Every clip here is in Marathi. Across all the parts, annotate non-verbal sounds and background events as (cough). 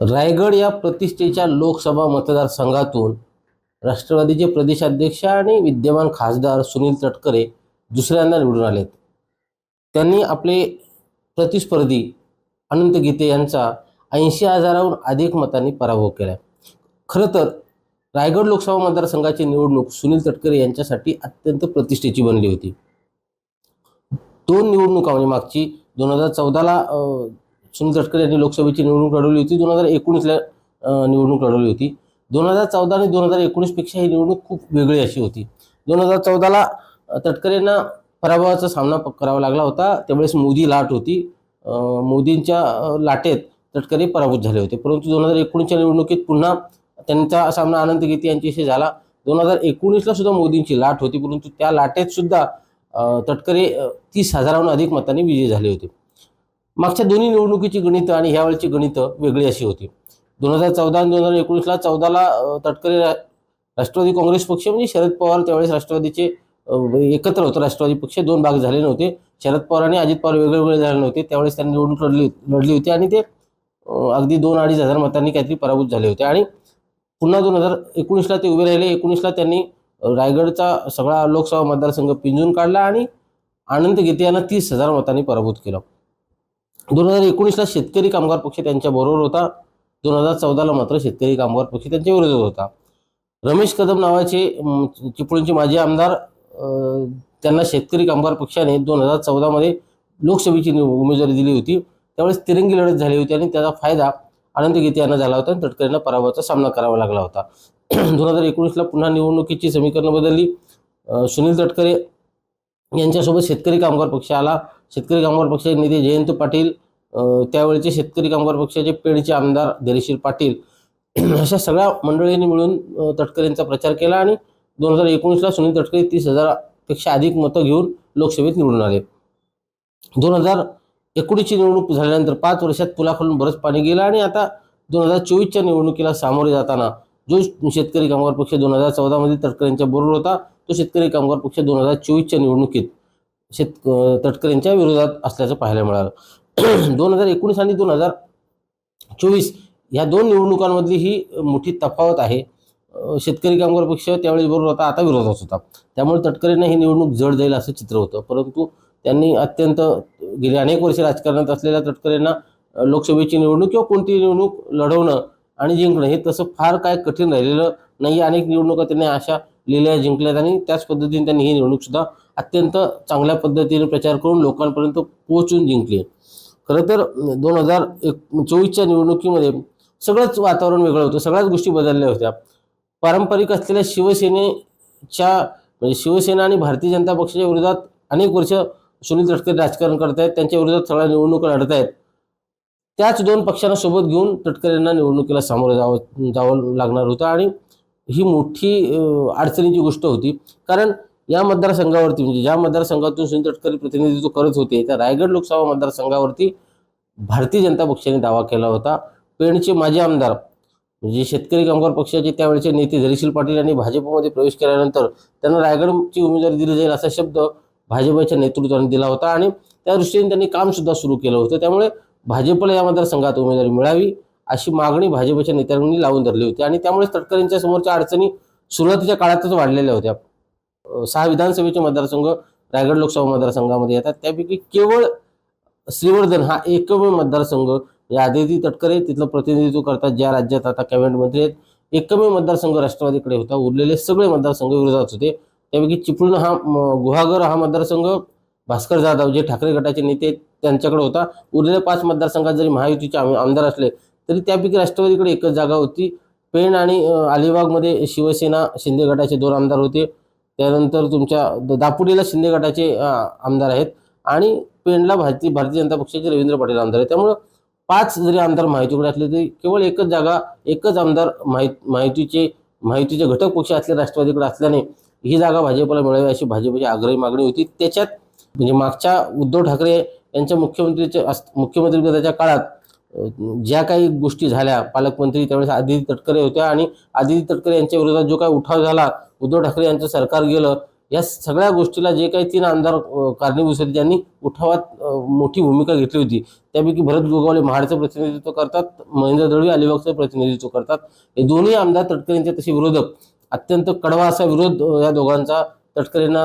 रायगड या प्रतिष्ठेच्या लोकसभा मतदारसंघातून राष्ट्रवादीचे प्रदेशाध्यक्ष आणि विद्यमान खासदार सुनील तटकरे दुसऱ्यांदा निवडून आलेत. त्यांनी आपले प्रतिस्पर्धी अनंत गीते यांचा ऐंशी हजाराहून अधिक मतांनी पराभव केला. खरं तर रायगड लोकसभा मतदारसंघाची निवडणूक सुनील तटकरे यांच्यासाठी अत्यंत प्रतिष्ठेची बनली होती. दोन निवडणुका म्हणजे मागची दोन हजार चौदाला सुनील तटकरे यांनी लोकसभेची निवडणूक लढवली होती. दोन हजार एकोणीसला निवडणूक लढवली होती. दोन हजार चौदा आणि दोन हजार एकोणीसपेक्षा ही निवडणूक खूप वेगळी अशी होती. दोन हजार चौदाला तटकरेंना पराभवाचा सामना प- करावा लागला होता. त्यावेळेस मोदी लाट होती. मोदींच्या लाटेत तटकरे पराभूत झाले होते. परंतु दोन हजार एकोणीसच्या निवडणुकीत पुन्हा त्यांचा सामना अनंत गीते यांच्याशी झाला. दोन हजार एकोणीसला सुद्धा मोदींची लाट होती. परंतु त्या लाटेत सुद्धा तटकरे तीस हजाराहून अधिक मतांनी विजयी झाले होते. मागच्या दोन्ही निवडणुकीची गणितं आणि ह्यावेळेची गणितं वेगळी अशी होती. दोन हजार चौदा आणि दोन हजार एकोणीसला चौदाला तटकरे रा- राष्ट्रवादी काँग्रेस पक्ष म्हणजे शरद पवार त्यावेळेस राष्ट्रवादीचे एकत्र होतं. राष्ट्रवादी पक्ष दोन भाग झाले नव्हते. शरद पवार आणि अजित पवार वेगळे वेगळे झाले नव्हते. त्यावेळेस त्यांनी निवडणूक लढली लढली होती आणि ते अगदी दोन अडीच हजार मतांनी काहीतरी पराभूत झाले होते. आणि पुन्हा दोन हजार एकोणीसला ते उभे राहिले. एकोणीसला त्यांनी रायगडचा सगळा लोकसभा मतदारसंघ पिंजून काढला आणि आनंद गीते यांना तीस हजार मतांनी पराभूत केलं. दोन हजार एकोणीसला शेतकरी कामगार पक्ष त्यांच्या बरोबर होता. दोन हजार चौदाला मात्र शेतकरी कामगार पक्ष त्यांच्या विरोधात होता. रमेश कदम नावाचे चिपळूणचे माजी आमदार त्यांना शेतकरी कामगार पक्षाने दोन हजार चौदामध्ये लोकसभेची उमेदवारी दिली होती. त्यावेळेस तिरंगी लढत झाली होती आणि त्याचा फायदा अनंत गीते यांना झाला होता आणि तटकरेंना पराभवाचा सामना करावा लागला होता. (clears throat) दोन हजार एकोणीसला पुन्हा निवडणुकीची समीकरणं बदलली. सुनील तटकरे यांच्यासोबत शेतकरी कामगार पक्ष आला. शेतकरी कामगार पक्षाचे नेते जयंत पाटील अ, त्यावेळेचे शेतकरी कामगार पक्षाचे पेडचे आमदार धैर्यशील पाटील. (clears throat) अशा सगळ्या मंडळींनी मिळून तटकरेंचा प्रचार केला आणि दोन हजार एकोणीसला सुनील तटकरे तीस हजारापेक्षा अधिक मतं घेऊन लोकसभेत निवडून आले. दोन हजार एकोणीसची निवडणूक झाल्यानंतर पाच वर्षात पुलाखालून बरंच पाणी गेलं आणि आता दोन हजार चोवीसच्या निवडणुकीला सामोरे जाताना जो शेतकरी कामगार पक्ष दोन हजार चौदामध्ये तटकरेंच्या बरोबर होता तो शेतकरी कामगार पक्ष दोन हजार चोवीसच्या निवडणुकीत शेत तटकरेंच्या विरोधात असल्याचं पाहायला मिळालं. (clears throat) दोन हजार एकोणीस आणि दोन हजार चोवीस ह्या दोन निवडणुकांमधली ही मोठी तफावत आहे. शेतकरी कामगार पक्ष त्यावेळेस बरोबर होता आता विरोधात होता. त्यामुळे तटकरेंना ही निवडणूक जड जाईल असं चित्र होतं. परंतु त्यांनी अत्यंत गेली अनेक वर्षे राजकारणात असलेल्या तटकरेंना लोकसभेची निवडणूक किंवा कोणतीही निवडणूक लढवणं आणि जिंकणं हे तसं फार काय कठीण राहिलेलं नाही अनेक निवडणुका त्यांनी अशा लिहिल्या जिंकल्यात आणि त्याच पद्धतीने त्यांनी ही निवडणूकसुद्धा अत्यंत चांगल्या पद्धतीने प्रचार करून लोकांपर्यंत पोहोचून जिंकले. खरं तर दोन हजार एक चोवीसच्या निवडणुकीमध्ये सगळंच वातावरण वेगळं होतं सगळ्याच गोष्टी बदलल्या होत्या. पारंपरिक असलेल्या शिवसेनेच्या म्हणजे शिवसेना आणि भारतीय जनता पक्षाच्या विरोधात अनेक वर्ष सुनील तटकरे राजकारण करत आहेत त्यांच्या विरोधात सगळ्या निवडणुका लढत आहेत त्याच दोन पक्षांना सोबत घेऊन तटकरेंना निवडणुकीला सामोरं जावं जावं लागणार होतं आणि ही मोठी अडचणीची गोष्ट होती. कारण या मतदारसंघावरती म्हणजे ज्या मतदारसंघातून सुनील तटकरे प्रतिनिधित्व करत होते त्या रायगड लोकसभा मतदारसंघावरती भारतीय जनता पक्षाने दावा केला होता. पेणचे माजी आमदार म्हणजे शेतकरी कामगार पक्षाचे त्यावेळेचे नेते धैर्यशील पाटील यांनी भाजपमध्ये प्रवेश केल्यानंतर त्यांना रायगडची उमेदवारी दिली जाईल असा शब्द भाजपच्या नेतृत्वाने दिला होता आणि त्या दृष्टीने त्यांनी कामसुद्धा सुरू केलं होतं. त्यामुळे भाजपला या मतदारसंघात उमेदवारी मिळावी अशी मागणी भाजपच्या नेत्यांनी लावून धरली होती. आणि त्यामुळे तटकरेंच्या समोरच्या अडचणी सुरुवातीच्या काळातच वाढलेल्या होत्या. सहा विधानसभेचे मतदारसंघ रायगड लोकसभा मतदारसंघामध्ये येतात. त्यापैकी केवळ श्रीवर्धन हा एकमेव मतदारसंघ या आदिती तटकरे तिथलं प्रतिनिधित्व करतात ज्या राज्यात आता कॅबिनेट मंत्री आहेत. एकमेव मतदारसंघ राष्ट्रवादीकडे होता. उरलेले सगळे मतदारसंघ विरोधात होते. त्यापैकी चिपळूण हा म, गुहागर हा मतदारसंघ भास्कर जाधव जे ठाकरे गटाचे नेते त्यांच्याकडे होता. उरलेल्या पाच मतदारसंघात जरी महायुतीचे आमदार असले तरी त्यापैकी राष्ट्रवादीकडे एकच जागा होती. पेण आणि अलिबागमध्ये शिवसेना शिंदे गटाचे दोन आमदार होते. त्यानंतर तुमच्या द- दापोलीला शिंदे गटाचे आमदार आहेत. आणि पेणला भारतीय भारतीय जनता पक्षाचे रवींद्र पाटील आमदार आहेत. त्यामुळं पाच जरी आमदार माहितीकडे असले तरी केवळ एकच जागा एकच आमदार माहीत माहितीचे माहितीचे घटक पक्ष असले राष्ट्रवादीकडे असल्याने ही जागा भाजपला मिळावी अशी भाजपची आग्रही मागणी होती. त्याच्यात म्हणजे मागच्या उद्धव ठाकरे यांच्या मुख्यमंत्रीच्या अस- मुख्यमंत्रीपदाच्या काळात ज्या काही गोष्टी झाल्या पालकमंत्री त्यावेळेस आदिती तटकरे होत्या आणि आदिती तटकरे यांच्या विरोधात जो काही उठाव झाला उद्धव ठाकरे यांचं सरकार गेलं या सगळ्या गोष्टीला जे काही तीन आमदार कारणीभूत होते ज्यांनी उठावात मोठी भूमिका घेतली होती त्यापैकी भरत गोगावले महाडचं प्रतिनिधित्व करतात महेंद्र दळवी अलिबागचं प्रतिनिधित्व करतात. हे दोन्ही आमदार तटकरेंचे तसे विरोधक. अत्यंत कडवा असा विरोध या दोघांचा तटकरेंना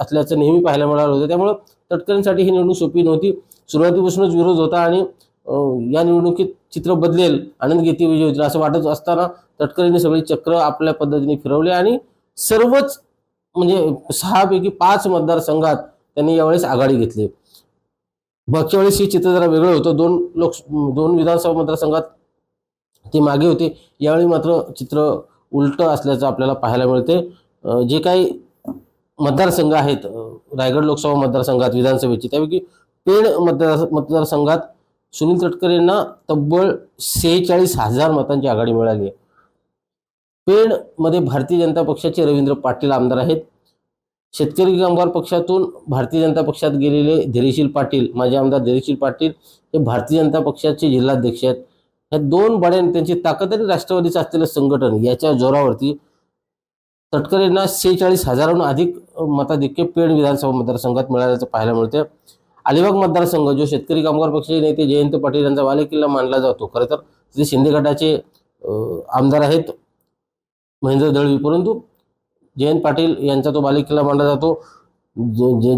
असल्याचं नेहमी पाहायला मिळालं होतं. त्यामुळं तटकरेंसाठी ही निवडणूक सोपी नव्हती. सुरुवातीपासूनच विरोध होता आणि या निवडणुकीत चित्र बदलेल आनंद घेते विजय होईल असं वाटत असताना तटकरेंनी सगळी चक्र आपल्या पद्धतीने फिरवले आणि सर्वच म्हणजे सहापैकी पाच मतदारसंघात त्यांनी यावेळेस आघाडी घेतली. मागच्या वेळेस हे चित्र जरा वेगळं होतं. दोन लोक दोन विधानसभा मतदारसंघात ते मागे होते. यावेळी मात्र चित्र उलटं असल्याचं आपल्याला पाहायला मिळते. जे काही मतदारसंघ आहेत रायगड लोकसभा मतदारसंघात विधानसभेची त्यापैकी पेड मतदार मतदारसंघात सुनील तटकरे यांना तब्बल सेहेचाळीस हजार मतांची आघाडी मिळाली आहे. पेडमध्ये भारतीय जनता पक्षाचे रवींद्र पाटील आमदार आहेत. शेतकरी कामगार पक्षातून भारतीय जनता पक्षात गेलेले धैर्यशील पाटील माझे आमदार धैर्यशील पाटील हे भारतीय जनता पक्षाचे जिल्हाध्यक्ष आहेत. ह्या दोन बड्या नेत्यांची ताकद आणि राष्ट्रवादीचं असलेलं संघटन याच्या जोरावरती तटकरेंना सेहेचाळीस हजाराहून अधिक मताधिक्य पेण विधानसभा मतदारसंघात मिळाल्याचं पाहायला मिळते अलिबाग मतदारसंघ जो शेतकरी कामगार पक्षाचे नेते जयंत पाटील यांचा बालेकिल्ला मानला जातो. खरं तर जे शिंदे गटाचे आमदार आहेत महेंद्र दळवी परंतु जयंत पाटील यांचा तो बालेकिल्ला मानला जातो.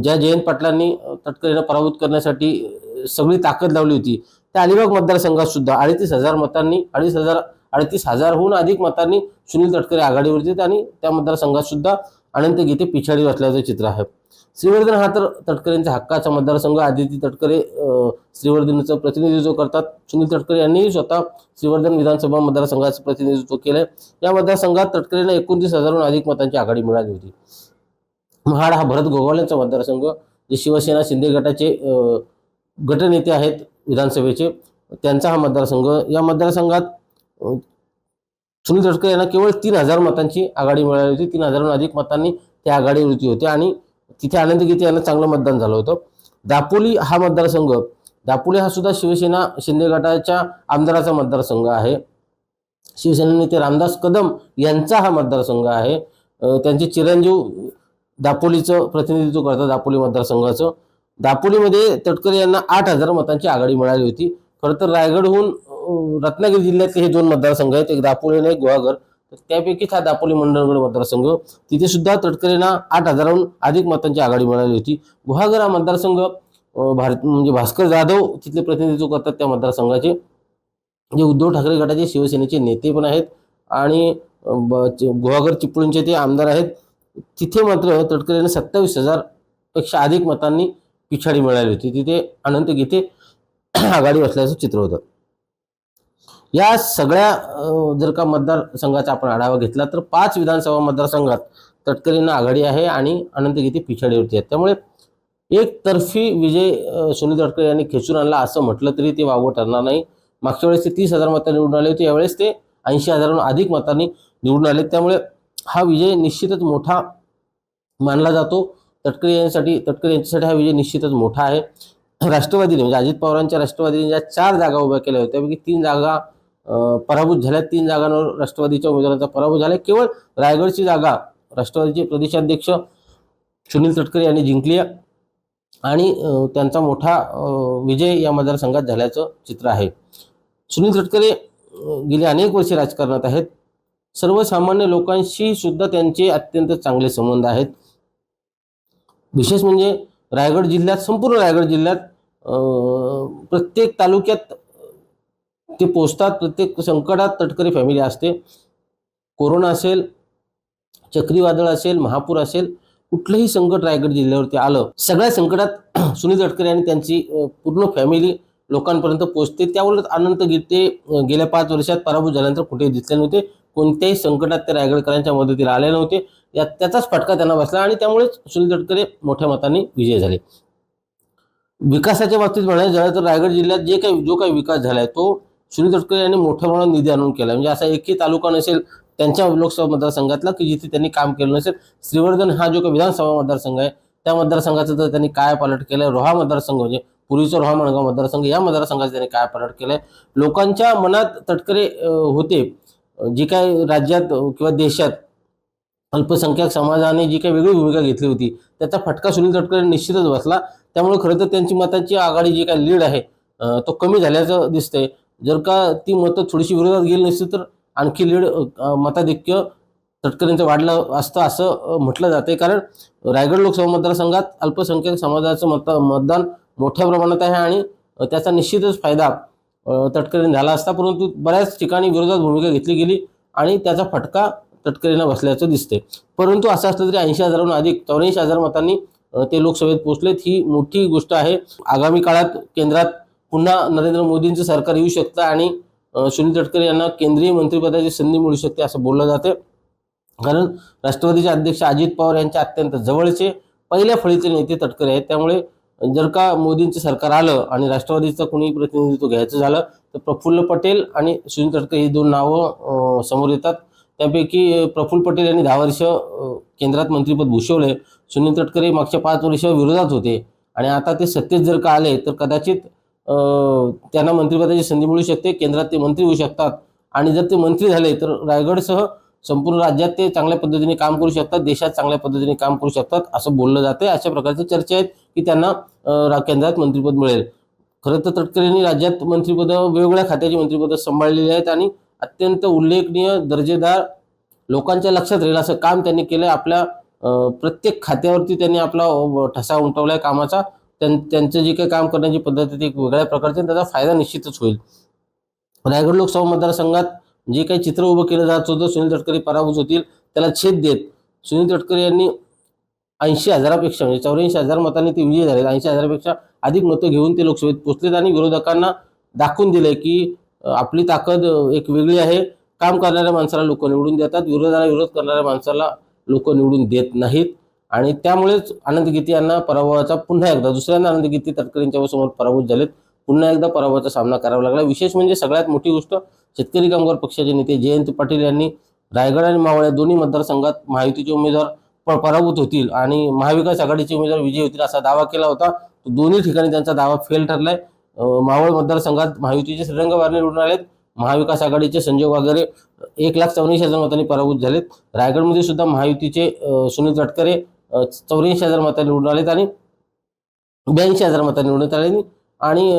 ज्या जयंत पाटलांनी तटकरीनं पराभूत करण्यासाठी सगळी ताकद लावली होती त्या अलिबाग मतदारसंघात सुद्धा अडतीस हजार मतांनी अडीच हजार अडतीस हजारहून अधिक मतांनी सुनील तटकरे आघाडीवरती आणि त्या मतदारसंघात सुद्धा अनंत गीते पिछाडी असल्याचं चित्र आहे. श्रीवर्धन हा तर तटकरेंचा हक्काचा मतदारसंघ. आदिती तटकरे श्रीवर्धनचं प्रतिनिधित्व करतात. सुनील तटकरे यांनीही स्वतः श्रीवर्धन विधानसभा मतदारसंघाचं प्रतिनिधित्व केलंय. या मतदारसंघात तटकरेंना एकोणतीस हजारहून अधिक मतांची आघाडी मिळाली होती. महाड हा भरत गोगावलेंचा मतदारसंघ जे शिवसेना शिंदे गटाचे गटनेते आहेत विधानसभेचे त्यांचा हा मतदारसंघ. या मतदारसंघात सुनील तटकरे यांना केवळ तीन हजार मतांची आघाडी मिळाली होती. तीन हजारहून अधिक मतांनी त्या आघाडीवरती होते आणि तिथे आनंद गीते यांना चांगलं मतदान झालं होतं. दापोली हा मतदारसंघ दापोली हा सुद्धा शिवसेना शिंदे गटाच्या आमदाराचा मतदारसंघ आहे. शिवसेना नेते रामदास कदम यांचा हा मतदारसंघ आहे. त्यांचे चिरंजीव दापोलीचं प्रतिनिधित्व करतात दापोली मतदारसंघाचं. दापोलीमध्ये तटकरे यांना आठ हजार मतांची आघाडी मिळाली होती. खरं तर रायगडहून रत्नागिरी जिल्ह्यातले हे दोन मतदारसंघ आहेत. एक दापोली आणि एक गुहागर. तर त्यापैकीच हा दापोली मंडळगड मतदारसंघ तिथे सुद्धा तटकरेंना आठ हजाराहून अधिक मतांची आघाडी मिळाली होती. गुहागर हा मतदारसंघ भारत म्हणजे भास्कर जाधव तिथले प्रतिनिधित्व करतात त्या मतदारसंघाचे. जे उद्धव ठाकरे गटाचे शिवसेनेचे नेते पण आहेत आणि ब- गुहागर चिपळूणचे ते आमदार आहेत. तिथे मात्र तटकरेंना सत्तावीस हजारपेक्षा अधिक मतांनी पिछाडी मिळाली होती. तिथे अनंत गीते आघाडी असल्याचं चित्र होतं. या सगळ्या जर का मतदारसंघाचा आपण आढावा घेतला तर पाच विधानसभा मतदारसंघात तटकरींना आघाडी आहे आणि अनंत गीते पिछाडीवरती आहे. त्यामुळे एकतर्फी विजय सुनील तटकरे यांनी खेचून आणला असं म्हटलं तरी ते वावं ठरणार नाही. मागच्या वेळेस ते तीस हजार मतांनी निवडून आले होते यावेळेस ते ऐंशी हजाराहून अधिक मतांनी निवडून आले. त्यामुळे हा विजय निश्चितच मोठा मानला जातो. तटकरे यांसाठी तटकरे यांच्यासाठी हा विजय निश्चितच मोठा आहे. राष्ट्रवादीने म्हणजे अजित पवारांच्या राष्ट्रवादीने ज्या चार जागा उभ्या केल्या होत्या त्यापैकी तीन जागा पराभूत झाल्या तीन जागांवर राष्ट्रवादीच्या उमेदवारांचा पराभव झाला केवळ रायगडची जागा राष्ट्रवादीचे प्रदेशाध्यक्ष सुनील तटकरे यांनी जिंकली आहे. आणि त्यांचा मोठा विजय या मतदारसंघात झाल्याचं चित्र आहे. सुनील तटकरे गेली अनेक वर्षे राजकारणात आहेत. सर्वसामान्य लोकांशी सुद्धा त्यांचे अत्यंत चांगले संबंध आहेत. विशेष म्हणजे रायगड जिल्ह्यात संपूर्ण रायगड जिल्ह्यात प्रत्येक तालुक्यात ते पोचतात प्रत्येक संकटात तटकरी फॅमिली असते. कोरोना असेल चक्रीवादळ असेल महापूर असेल कुठलंही संकट रायगड जिल्ह्यावरती आलं सगळ्या संकटात (clears throat) सुनील तटकरे आणि त्यांची पूर्ण फॅमिली लोकांपर्यंत पोहोचते त्यावरच अनंत गीते गेल्या पाच वर्षात पराभूत झाल्यानंतर कुठेही दिसले नव्हते. कोणत्याही संकटात ते रायगडकरांच्या मदतीला आले नव्हते. या त्याचाच फटका त्यांना बसला आणि त्यामुळेच सुनील तटकरे मोठ्या मताने विजय झाले. विकासाच्या बाबतीत म्हणायचं झालं तर रायगड जिल्ह्यात जे काही जो काही विकास झालाय तो सुनील तटकरे यांनी मोठ्या प्रमाणात निधी आणून केला. म्हणजे असा एकही तालुका नसेल त्यांच्या लोकसभा मतदारसंघातला की जिथे त्यांनी काम केलं नसेल श्रीवर्धन हा जो काही विधानसभा मतदारसंघ आहे त्या मतदारसंघाचं तर त्यांनी काय पालट केलंय? रोहा मतदारसंघ म्हणजे पूर्वीचा रोहा मणगाव मतदारसंघ या मतदारसंघाचं त्यांनी काय पालट केलंय? लोकांच्या मनात तटकरे होते. जे काय राज्यात किंवा देशात अल्पसंख्याक समाजाने जी काही वेगळी भूमिका घेतली होती त्याचा फटका सुनील तटकरे निश्चितच बसला. त्यामुळे खरं तर त्यांची मताची आघाडी जी काही लीड आहे तो कमी झाल्याचं दिसतंय. जर का ती मतं थोडीशी विरोधात गेली नसती तर आणखी लीड मताधिक्य तटकरेंचं वाढलं असतं असं म्हटलं जाते कारण रायगड लोकसभा मतदारसंघात अल्पसंख्याक समाजाचं मत मतदान मोठ्या प्रमाणात आहे आणि त्याचा निश्चितच फायदा तटकरीने झाला असता. परंतु बऱ्याच ठिकाणी विरोधात भूमिका घेतली गेली आणि त्याचा फटका तटकरेंना बसल्याचं दिसते परंतु असं असलं तरी ऐंशी हजाराहून अधिक चौऱ्याऐंशी हजार मतांनी ते लोकसभेत पोहोचलेत. ही मोठी गोष्ट आहे. आगामी काळात केंद्रात पुन्हा नरेंद्र मोदींचं सरकार येऊ शकतं आणि सुनील तटकरे यांना केंद्रीय मंत्रिपदाची संधी मिळू शकते असं बोललं जाते कारण राष्ट्रवादीचे अध्यक्ष अजित पवार यांच्या अत्यंत जवळचे पहिल्या फळीचे नेते तटकरे आहेत. त्यामुळे जर का मोदींचं सरकार आलं आणि राष्ट्रवादीचं कोणी प्रतिनिधित्व घ्यायचं झालं तर प्रफुल्ल पटेल आणि सुनील तटकरे ही दोन नावं समोर येतात. त्यापैकी प्रफुल्ल पटेल यांनी दहा वर्ष केंद्रात मंत्रिपद भूषवले. सुनील तटकरे मागच्या पाच वर्ष विरोधात होते. आणि आता ते सत्तेत जर का आले तर कदाचित त्यांना मंत्रिपदाची संधी मिळू शकते केंद्रात ते मंत्री होऊ शकतात. आणि जर ते मंत्री झाले तर रायगडसह संपूर्ण राज्यात ते चांगल्या पद्धतीने काम करू शकतात देशात चांगल्या पद्धतीने काम करू शकतात असं बोललं जाते अशा प्रकारच्या चर्चा आहेत की त्यांना रा- केंद्रात मंत्रिपद मिळेल. खरं तर तटकरेंनी राज्यात मंत्रिपद वेगवेगळ्या खात्याची मंत्रिपद सांभाळलेली आहेत आणि अत्यंत उल्लेखनीय दर्जेदार लोकांच्या लक्षात राहील असं काम त्यांनी केलं आपल्या प्रत्येक खात्यावरती त्यांनी आपला ठसा ठसा उमटवलाय कामाचा. त्यां त्यांचं जे काही काम करण्याची पद्धत आहे ती एक वेगळ्या प्रकारची त्याचा फायदा निश्चितच होईल. रायगड लोकसभा मतदारसंघात जे काही चित्र उभं केलं जात होतं सुनील तटकरे पराभूत होतील त्याला छेद देत सुनील तटकरे यांनी ऐंशी हजारापेक्षा म्हणजे चौऱ्याऐंशी हजार मतांनी ते विजयी झाले ऐंशी हजारापेक्षा अधिक मतं घेऊन ते लोकसभेत पोचलेत आणि विरोधकांना दाखवून दिले की आपली ताकद एक वेगळी आहे. काम करणाऱ्या माणसाला लोक निवडून देतात विरोधाला विरोध करणाऱ्या माणसाला लोक निवडून देत नाहीत. आणि त्यामुळेच आनंद गीते यांना पराभवाचा पुन्हा एकदा दुसऱ्यांदा आनंद गीते तटकरेंच्या समोर पराभूत झालेत. पुन्हा एकदा पराभवाचा सामना करावा लागला. विशेष म्हणजे सगळ्यात मोठी गोष्ट शेतकरी कामगार पक्षाचे नेते जयंत पाटील यांनी रायगड आणि मावळ या दोन्ही मतदारसंघात महायुतीचे उमेदवार प- पराभूत होतील आणि महाविकास आघाडीचे उमेदवार विजयी होतील असा दावा केला होता. तो दोन्ही ठिकाणी त्यांचा दावा फेल ठरलाय. मावळ मतदारसंघात महायुतीचे श्रीरंग वारणे निवडून आलेत. महाविकास आघाडीचे संजय वागरे एक लाख चौऱ्याऐंशी हजार मतांनी पराभूत झालेत. रायगडमध्ये सुद्धा महायुतीचे सुनील तटकरे चौऱ्याऐंशी हजार मतांनी निवडून आलेत आणि ब्याऐंशी हजार मतांनी निवडून आले आणि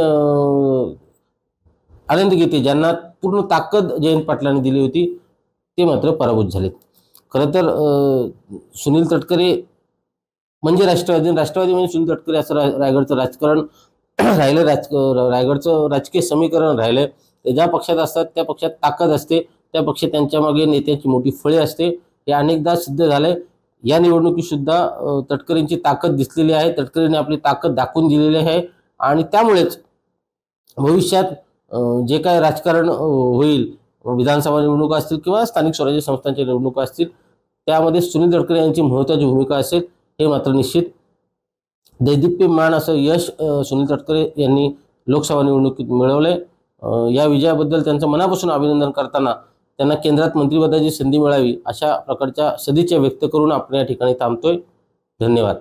आनंद गीते ज्यांना पूर्ण ताकद जयंत पाटलांनी दिली होती ते मात्र पराभूत झालेत. खरं तर सुनील तटकरे म्हणजे राष्ट्रवादी आणि राष्ट्रवादी म्हणजे सुनील तटकरे असं रा रायगडचं राजकारण (clears throat) राहिलं राज रायगडचं राजकीय समीकरण राहिलं. ते ज्या पक्षात असतात त्या पक्षात ताकद असते. त्या पक्षात त्यांच्या मागे नेत्यांची मोठी फळे असते. हे अनेकदा सिद्ध झालंय. या निवडणुकीत सुद्धा तटकरेंची ताकद दिसलेली आहे. तटकरेंनी आपली ताकद दाखवून दिलेली आहे. आणि त्यामुळेच भविष्यात जे काय राजकारण होईल विधानसभा निवडणुका असतील किंवा स्थानिक स्वराज्य संस्थांच्या निवडणुका असतील त्यामध्ये सुनील तटकरे यांची महत्त्वाची भूमिका असेल हे मात्र निश्चित. दैदिप्यमान असं यश सुनील तटकरे यांनी लोकसभा निवडणुकीत मिळवले या विजयाबद्दल त्यांचं मनापासून अभिनंदन करताना त्यांना केंद्रात मंत्रिपदाची संधी मिळावी अशा प्रकारच्या सदिच्छा व्यक्त करून आपण या ठिकाणी थांबतोय. धन्यवाद.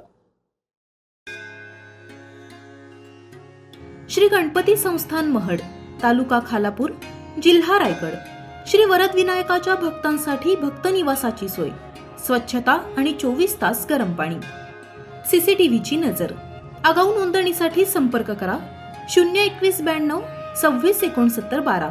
श्री गणपती संस्थान महड तालुका खालापूर जिल्हा रायगड. श्री वरद विनायकाच्या भक्तांसाठी भक्त निवासाची सोय स्वच्छता आणि चोवीस तास गरम पाणी. सीसीटीव्हीची नजर. आगाऊ नोंदणीसाठी संपर्क करा. शून्य एकवीस ब्याण्णव सव्वीस एकोणसत्तर बारा.